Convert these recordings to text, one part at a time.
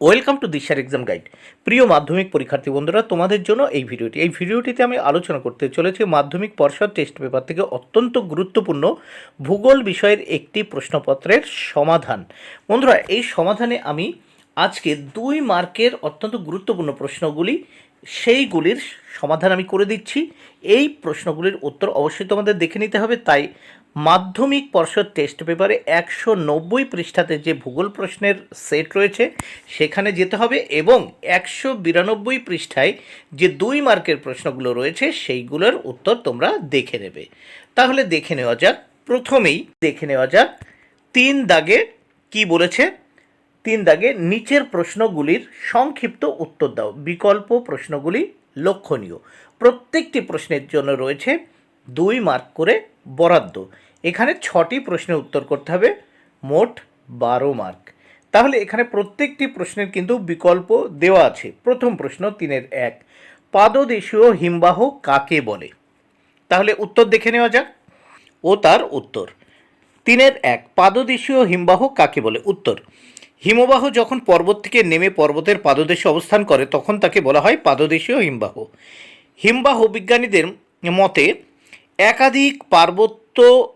Welcome to দিশার exam guide. প্রিয় মাধ্যমিক পরীক্ষার্থী বন্ধুরা, তোমাদের জন্য এই ভিডিওটি। এই ভিডিওটিতে আমি আলোচনা করতে চলেছি মাধ্যমিক পর্ষদ টেস্ট পেপার থেকে অত্যন্ত গুরুত্বপূর্ণ ভূগোল বিষয়ের একটি প্রশ্নপত্রের সমাধান। বন্ধুরা, এই সমাধানে আমি আজকে দুই মার্কের অত্যন্ত গুরুত্বপূর্ণ প্রশ্নগুলি, সেইগুলির সমাধান আমি করে দিচ্ছি। এই প্রশ্নগুলির উত্তর অবশ্যই তোমাদের দেখে নিতে হবে, তাই মাধ্যমিক পর্ষদ টেস্ট পেপারে একশো নব্বই পৃষ্ঠাতে যে ভূগোল প্রশ্নের সেট রয়েছে, সেখানে যেতে হবে এবং একশো বিরানব্বই পৃষ্ঠায় যে দুই মার্কের প্রশ্নগুলো রয়েছে, সেইগুলোর উত্তর তোমরা দেখে নেবে। তাহলে দেখে নেওয়া যাক। প্রথমেই দেখে নেওয়া যাক, তিন দাগে কি বলেছে? তিন দাগে নিচের প্রশ্নগুলির সংক্ষিপ্ত উত্তর দাও। বিকল্প প্রশ্নগুলি লক্ষণীয়। প্রত্যেকটি প্রশ্নের জন্য রয়েছে দুই মার্ক করে বরাদ্দ। এখানে ছটি প্রশ্নের উত্তর করতে হবে, মোট বারো মার্ক। তাহলে এখানে প্রত্যেকটি প্রশ্নের কিন্তু বিকল্প দেওয়া আছে। প্রথম প্রশ্ন তিনের এক, পাদদেশীয় হিমবাহ কাকে বলে? তাহলে উত্তর দেখে নেওয়া যাক। ও তার উত্তর। তিনের এক, পাদদেশীয় হিমবাহ কাকে বলে? উত্তর, হিমবাহ যখন পর্বত থেকে নেমে পর্বতের পাদদেশে অবস্থান করে, তখন তাকে বলা হয় পাদদেশীয় হিমবাহ। হিমবাহ বিজ্ঞানীদের মতে, একাধিক পার্বত্য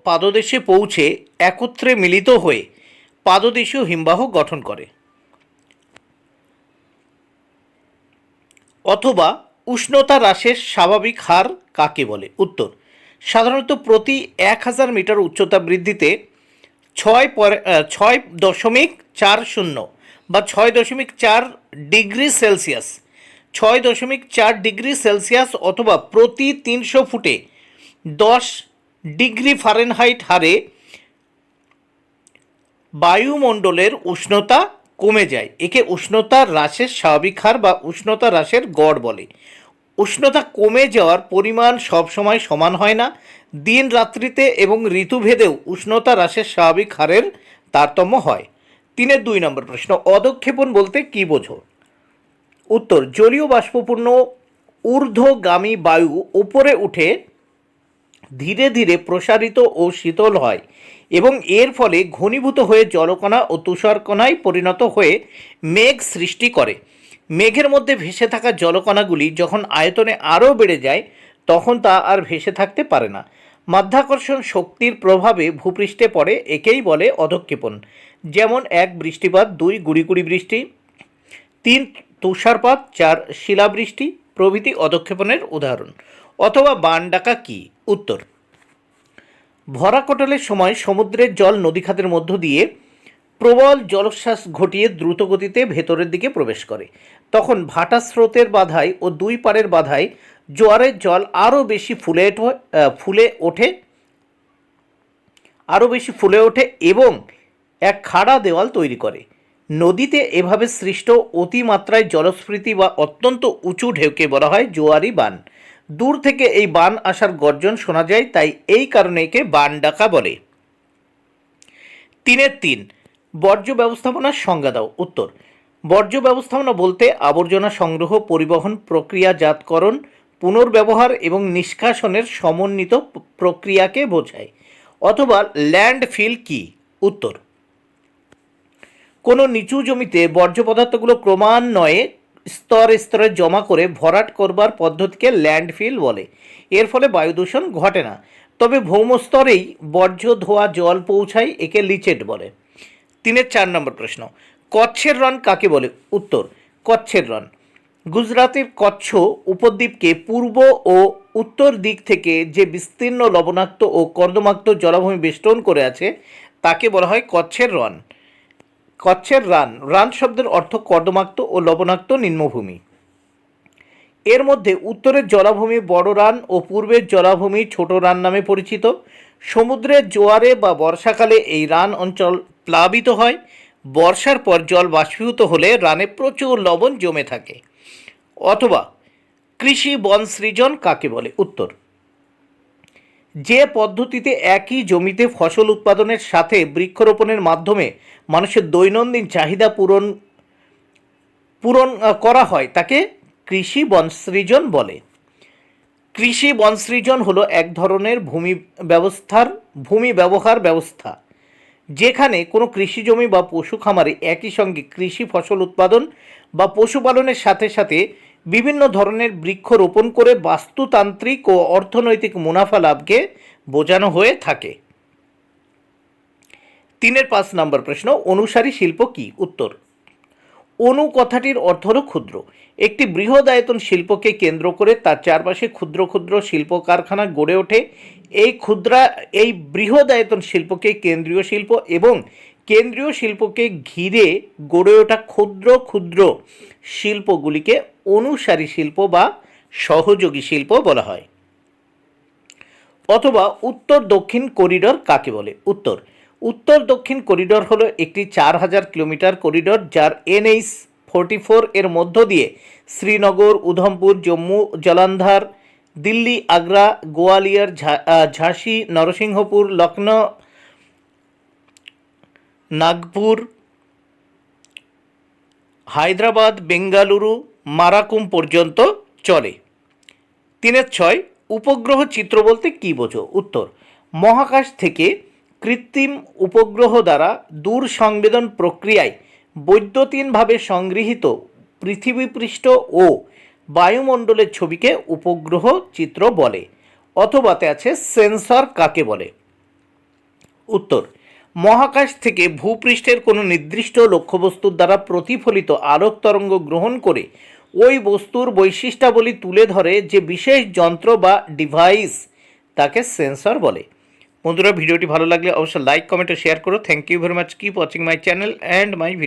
পাদদেশে পৌঁছে একত্রে মিলিত হয়ে পাদদেশীয় হিমবাহ গঠন করে। অথবা উষ্ণতা হ্রাসের স্বাভাবিক হার কাকে বলে? উত্তর, সাধারণত প্রতি এক হাজার মিটার উচ্চতা বৃদ্ধিতে ছয় ছয় দশমিক চার শূন্য বা ছয় দশমিক চার ডিগ্রি সেলসিয়াস, ছয় দশমিক চার ডিগ্রি সেলসিয়াস অথবা প্রতি তিনশো ফুটে দশ ডিগ্রি ফারেনহাইট হারে বায়ুমণ্ডলের উষ্ণতা কমে যায়। একে উষ্ণতা হ্রাসের স্বাভাবিক হার বা উষ্ণতা হ্রাসের গড় বলে। উষ্ণতা কমে যাওয়ার পরিমাণ সবসময় সমান হয় না। দিন রাত্রিতে এবং ঋতুভেদেও উষ্ণতা হ্রাসের স্বাভাবিক হারের তারতম্য হয়। তিনের দুই নম্বর প্রশ্ন অদক্ষেপণ বলতে কী বোঝো? উত্তর, জলীয় বাষ্পপূর্ণ ঊর্ধ্বগামী বায়ু উপরে উঠে ধীরে ধীরে প্রসারিত ও শীতল হয় এবং এর ফলে ঘনীভূত হয়ে জলকণা ও তুষারকণায় পরিণত হয়ে মেঘ সৃষ্টি করে। মেঘের মধ্যে ভেসে থাকা জলকণাগুলি যখন আয়তনে আরও বেড়ে যায়, তখন তা আর ভেসে থাকতে পারে না। মাধ্যাকর্ষণ শক্তির প্রভাবে ভূপৃষ্ঠে পড়ে, একেই বলে অধক্ষেপণ। যেমন এক বৃষ্টিপাত, দুই গুড়ি গুড়ি বৃষ্টি, তিন তুষারপাত, চার শিলাবৃষ্টি প্রভৃতি অধক্ষেপণের উদাহরণ। অথবা বান ডাকা কি? উত্তর। ভরা কোটালের সময় সমুদ্রের জল নদীখাতের মধ্য দিয়ে প্রবল জলোচ্ছ্বাস ঘটিয়ে দ্রুত গতিতে ভেতরের দিকে প্রবেশ করে। তখন ভাটা স্রোতের বাধায় ও দুই পাড়ের বাধায় জোয়ারের জল আরও বেশি ফুলে ফুলে ওঠে, আরও বেশি ফুলে ওঠে এবং এক খাড়া দেওয়াল তৈরি করে। নদীতে এভাবে সৃষ্ট অতিমাত্রায় জলস্ফীতি বা অত্যন্ত উঁচু ঢেউকে বলা হয় জোয়ারি বান। দূর থেকে এই বান আসার গর্জন শোনা যায়, তাই এই কারণে একে বান ডাকা বলে। তিনের তিন, বর্জ্য ব্যবস্থাপনার সংজ্ঞা দাও। উত্তর, বর্জ্য ব্যবস্থাপনা বলতে আবর্জনা সংগ্রহ, পরিবহন, প্রক্রিয়াজাতকরণ, পুনর্ব্যবহার এবং নিষ্কাশনের সমন্বিত প্রক্রিয়াকে বোঝায়। অথবা ল্যান্ডফিল কি? উত্তর, কোনো নিচু জমিতে বর্জ্য পদার্থগুলো ক্রমান্বয়ে স্তরে স্তরে জমা করে ভরাট করবার পদ্ধতিকে ল্যান্ডফিল বলে। এর ফলে বায়ু দূষণ ঘটে না। তবে ভৌমস্তরেই বর্জ্য, ধোয়া, জল পৌঁছায় একে লিচেট বলে। তিনের চার নম্বর প্রশ্ন, কচ্ছের রন কাকে বলে? উত্তর, কচ্ছের রন গুজরাতের কচ্ছ উপদ্বীপকে পূর্ব ও উত্তর দিক থেকে যে বিস্তীর্ণ লবণাক্ত ও কর্দমাক্ত জলাভূমি বেষ্টন করে আছে, তাকে বলা হয় কচ্ছের রন কচ্ছের রান রান শব্দের অর্থ কর্দমাক্ত ও লবণাক্ত নিম্নভূমি। এর মধ্যে উত্তরের জলাভূমি বড় রান ও পূর্বের জলাভূমি ছোট রান নামে পরিচিত। সমুদ্রের জোয়ারে বা বর্ষাকালে এই রান অঞ্চল প্লাবিত হয়। বর্ষার পর জল বাষ্পীভূত হলে রানে প্রচুর লবণ জমে থাকে। অথবা কৃষি বন সৃজন কাকে বলে? উত্তর। যে পদ্ধতিতে একই জমিতে ফসল উৎপাদনের সাথে বৃক্ষরোপণের মাধ্যমে মানুষের দৈনন্দিন চাহিদা পূরণ পূরণ করা হয়, তাকে কৃষি বনসৃজন বলে। কৃষি বনসৃজন হলো এক ধরনের ভূমি ব্যবস্থার, ভূমি ব্যবহার ব্যবস্থা, যেখানে কোনো কৃষি জমি বা পশু খামারে একই সঙ্গে কৃষি ফসল উৎপাদন বা পশুপালনের সাথে সাথে বিভিন্ন ধরনের বৃক্ষ রোপণ করে বাস্তুতান্ত্রিক ও অর্থনৈতিক মুনাফা লাভকে বোঝানো হয়ে থাকে। তিনের পাঁচ নম্বর প্রশ্ন, অনুসারী শিল্প কি? উত্তর, অনু কথাটির অর্থ হল ক্ষুদ্র। একটি বৃহদায়তন শিল্পকে কেন্দ্র করে তার চারপাশে ক্ষুদ্র ক্ষুদ্র শিল্প কারখানা গড়ে ওঠে। এই ক্ষুদ্রা, এই বৃহদায়তন শিল্পকে কেন্দ্রীয় শিল্প এবং কেন্দ্রীয় শিল্পকে ঘিরে গড়ে ওঠা ক্ষুদ্র ক্ষুদ্র শিল্পগুলিকে অনুসারী শিল্প বা সহযোগী শিল্প বলা হয়। অথবা উত্তর দক্ষিণ করিডর কাকে বলে? উত্তর। উত্তর দক্ষিণ করিডর হলো একটি চার হাজার কিলোমিটার করিডর যার এনএইচ ফোরটি ফোর এর মধ্য দিয়ে শ্রীনগর, উধমপুর, জম্মু, জলান্ধার, দিল্লি, আগ্রা, গোয়ালিয়র ঝাঁসি, নরসিংহপুর, লখনৌ নাগপুর, হায়দ্রাবাদ, বেঙ্গালুরু, মারাকুম পর্যন্ত চলে। তিনের ছয়, উপগ্রহ চিত্র বলতে কী বোঝো? উত্তর, মহাকাশ থেকে কৃত্রিম উপগ্রহ দ্বারা দূর সংবেদন প্রক্রিয়ায় বৈদ্যুতিনভাবে সংগৃহীত পৃথিবীপৃষ্ঠ ও বায়ুমণ্ডলের ছবিকে উপগ্রহ চিত্র বলে অথবাতে আছে সেন্সর কাকে বলে? উত্তর মহাকাশ থেকে ভূপৃষ্ঠের কোনো নির্দিষ্ট লক্ষ্যবস্তুর দ্বারা প্রতিফলিত আলোক তরঙ্গ গ্রহণ করে ওই বস্তুর বৈশিষ্ট্যাবলী তুলে ধরে যে বিশেষ যন্ত্র বা ডিভাইস তাকে সেন্সর বলে। বন্ধুরা, ভিডিওটি ভালো লাগলে অবশ্যই লাইক কমেন্ট ও শেয়ার করো। Thank you very much keep watching my channel and my video